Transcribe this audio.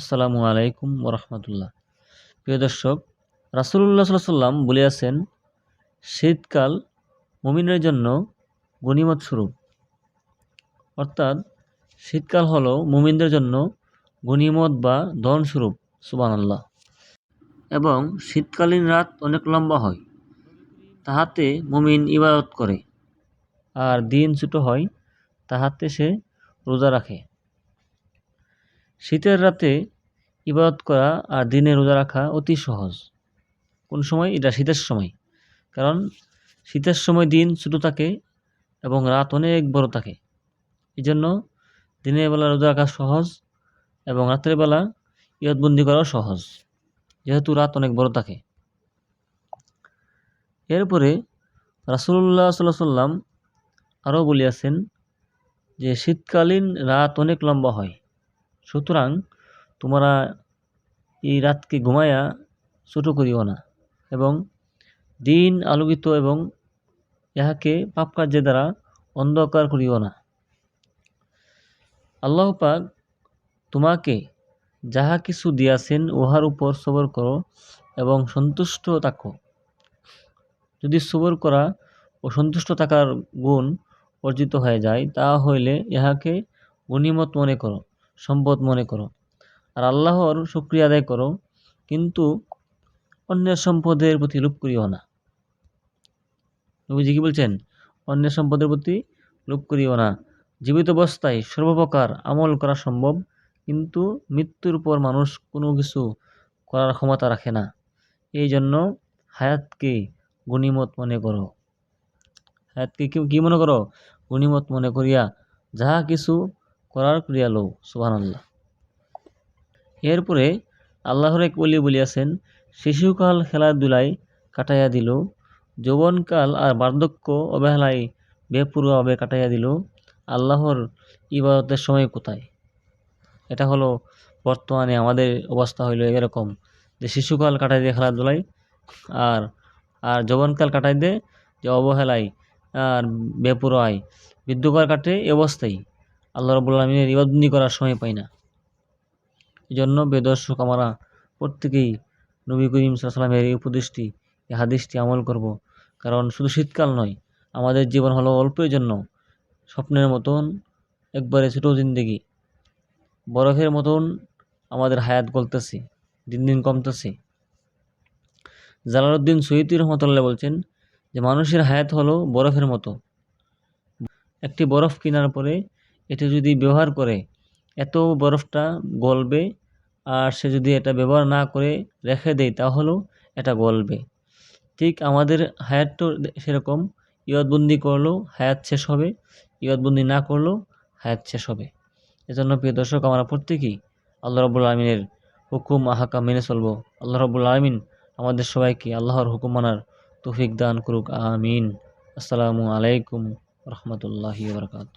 আসসালামু আলাইকুম ওরহমতুল্লাহ। প্রিয় দর্শক রাসুল্লাহ সাল্লাম বলিয়াছেন, শীতকাল মুমিনের জন্য গণিমত স্বরূপ অর্থাৎ, শীতকাল হলো মুমিনদের জন্য গণিমত বা ধন স্বরূপ সুবান আল্লাহ এবং শীতকালীন রাত অনেক লম্বা হয়, তাহাতে মুমিন ইবাদত করে। আর দিন ছোটো হয়, তাহাতে সে রোজা রাখে। শীতের রাতে ইবাদত করা আর দিনে রোজা রাখা অতি সহজ। কোন সময়? এটা শীতের সময়। কারণ শীতের সময় দিন ছোটো থাকে এবং রাত অনেক বড় থাকে। এই জন্য দিনের বেলা রোজা রাখা সহজ এবং রাতের বেলা ইয়দবন্দি করাও সহজ, যেহেতু রাত অনেক বড় থাকে। এরপরে রাসুল্লাহ সাল্লাহ সাল্লাম আরও বলিয়াছেন যে, শীতকালীন রাত অনেক লম্বা হয়। সুতরাং তোমরা এই রাতকে ঘুমাইয়া ছোটো করিও না এবং দিন আলোকিত এবং ইহাকে পাপ কার্যের দ্বারা অন্ধকার করিও না। আল্লাহ পাক তোমাকে যাহা কিছু দিয়াছেন উহার উপর সবর করো এবং সন্তুষ্ট থাকো। যদি সবর করা ও সন্তুষ্ট থাকার গুণ অর্জিত হয়ে যায়, তা হইলে ইহাকে গণিমত মনে করো। সম্পদ মনে করো। আর আল্লাহর শুক্রিয়া আদায় করো, কিন্তু অন্যের সম্পদের প্রতি লোভ করিও না। নবীজি কি বলছেন? অন্যের সম্পদের প্রতি লোভ করিও না। জীবিত অবস্থায় সর্বপ্রকার আমল করা সম্ভব, কিন্তু মৃত্যুর পর মানুষ কোনো কিছু করার ক্ষমতা রাখে না। এই জন্য হায়াতকে গণিমত মনে করো। হায়াতকে কি মনে করো? গণিমত মনে করিয়া যাহা কিছু করার ক্রিয়া লও সুবাহ আল্লাহ এরপরে আল্লাহর এক বলি বলিয়াছেন, শিশুকাল খেলাধুলায় কাটাইয়া দিল, যৌবনকাল আর বার্ধক্য অবহেলায় বেপরুয়াভাবে কাটাইয়া দিল, আল্লাহর ইবাদতের সময় কোথায়? এটা হলো বর্তমানে আমাদের অবস্থা হইল এরকম, যে শিশুকাল কাটাই দিয়ে খেলাধুলায় আর আর যৌবনকাল কাটাই দিয়ে যে অবহেলায় আর বেপরোয়ায় বৃদ্ধকাল কাটে এ অবস্থায়। আল্লাহ রবুল্লা আলমিনের ইবাদনি করার সময় পাই না। এই জন্য বেদর্শক আমরা প্রত্যেকেই নবী করিম সাল্লামের এই উপদেশটি, এই হাদিসটি আমল করব। কারণ শুধু শীতকাল নয়, আমাদের জীবন হলো অল্পের জন্য। স্বপ্নের মতন, একবারে ছোটো জিন্দিগি। বরফের মতন আমাদের হায়াত গলতেছে, দিন দিন কমতেছে। জালালউদ্দিন সৈয়দ রহমতুল্লাহ বলছেন যে, মানুষের হায়াত হলো বরফের মতো। একটি বরফ কেনার পরে এটি যদি ব্যবহার করে, এত বরফটা গলবে আর সে যদি এটা ব্যবহার না করে রেখে দেয়, তাহলেও এটা গলবে। ঠিক আমাদের হায়াতটাও সেরকম ইয়দবন্দি করলেও হায়াত শেষ হবে ইয়দবন্দি না করলেও হায়াত শেষ হবে। এজন্য প্রিয় দর্শক, আমরা প্রত্যেকেই আল্লাহ রবুল আলমিনের হুকুম আহাকা মেনে চলবো। আল্লাহ রবুল আলমিন আমাদের সবাইকে আল্লাহর হুকুম মানার তৌফিক দান করুক, আমিন। আসসালামু আলাইকুম রহমতুল্লাহি বরকাত